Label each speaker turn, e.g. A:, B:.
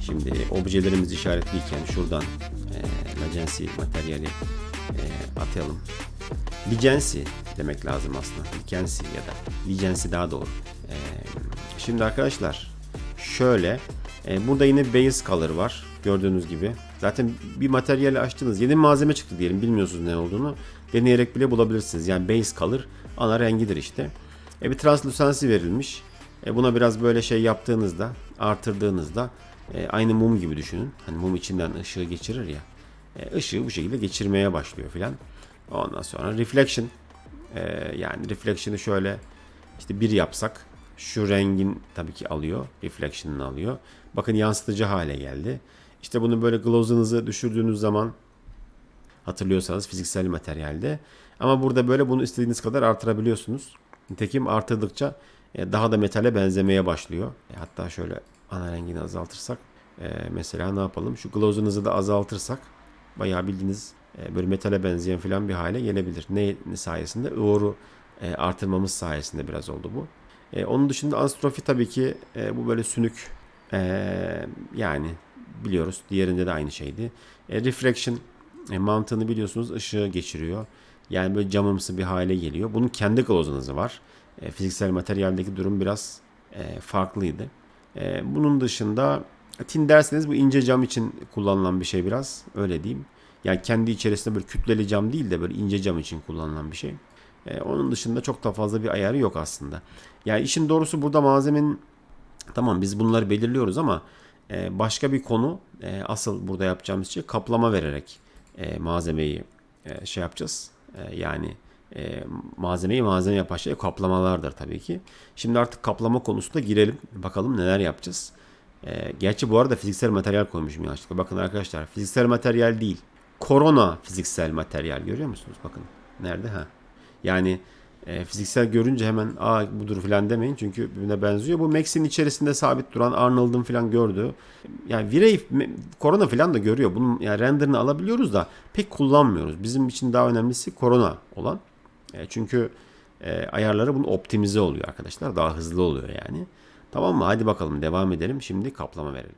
A: Şimdi objelerimizi işaretliyken şuradan e, Legacy materyali e, atayalım. Licency demek lazım aslında. Licency ya da Licency daha doğru. E, şimdi arkadaşlar şöyle e, burada yine base color var. Gördüğünüz gibi. Zaten bir materyali açtınız. Yeni malzeme çıktı diyelim. Bilmiyorsunuz ne olduğunu. Deneyerek bile bulabilirsiniz. Yani base color ana rengidir işte. E, bir translucency verilmiş. E, buna biraz böyle şey yaptığınızda, artırdığınızda e, aynı mum gibi düşünün. Hani mum içinden ışığı geçirir ya. E, ışığı bu şekilde geçirmeye başlıyor filan. Ondan sonra reflection. E, yani reflection'ı şöyle işte bir yapsak şu rengin tabii ki alıyor. Reflection'ını alıyor. Bakın yansıtıcı hale geldi. İşte bunu böyle glows'ınızı düşürdüğünüz zaman hatırlıyorsanız fiziksel materyalde. Ama burada böyle bunu istediğiniz kadar artırabiliyorsunuz. Nitekim artırdıkça e, daha da metale benzemeye başlıyor. E, Hatta şöyle ana rengini azaltırsak e, mesela ne yapalım? Şu glows'ınızı da azaltırsak bayağı bildiğiniz böyle metale benzeyen falan bir hale gelebilir. Ne, sayesinde? E, artırmamız sayesinde biraz oldu bu. Onun dışında anstrofi tabii ki bu böyle sünük yani biliyoruz. Diğerinde de aynı şeydi. E, refraction e, mantığını biliyorsunuz ışığı geçiriyor. Yani böyle camımsı bir hale geliyor. Bunun kendi glozunuzı var. E, fiziksel materyaldeki durum biraz e, farklıydı. E, bunun dışında tin derseniz bu ince cam için kullanılan bir şey biraz. Öyle diyeyim. Yani kendi içerisinde böyle kütleli cam değil de böyle ince cam için kullanılan bir şey. E, onun dışında çok da fazla bir ayarı yok aslında. Yani işin doğrusu burada malzemenin tamam biz bunları belirliyoruz ama e, başka bir konu e, asıl burada yapacağımız şey kaplama vererek e, malzemeyi e, şey yapacağız. Yani malzemeyi malzeme yapan şey kaplamalardır tabii ki. Şimdi artık kaplama konusunda girelim. Bakalım neler yapacağız. Gerçi bu arada fiziksel materyal koymuşum yanlışlıkla. Bakın arkadaşlar fiziksel materyal değil. Korona fiziksel materyal görüyor musunuz? Bakın nerede ha? Yani e, fiziksel görünce hemen aa budur falan demeyin çünkü birbirine benziyor. Bu Max'in içerisinde sabit duran Arnold'un falan gördüğü. Yani Virey korona falan da görüyor. Bunun yani renderını alabiliyoruz da pek kullanmıyoruz. Bizim için daha önemlisi korona olan. E, çünkü e, ayarları bunun optimize oluyor arkadaşlar. Daha hızlı oluyor yani. Tamam mı? Hadi bakalım devam edelim. Şimdi kaplama verelim.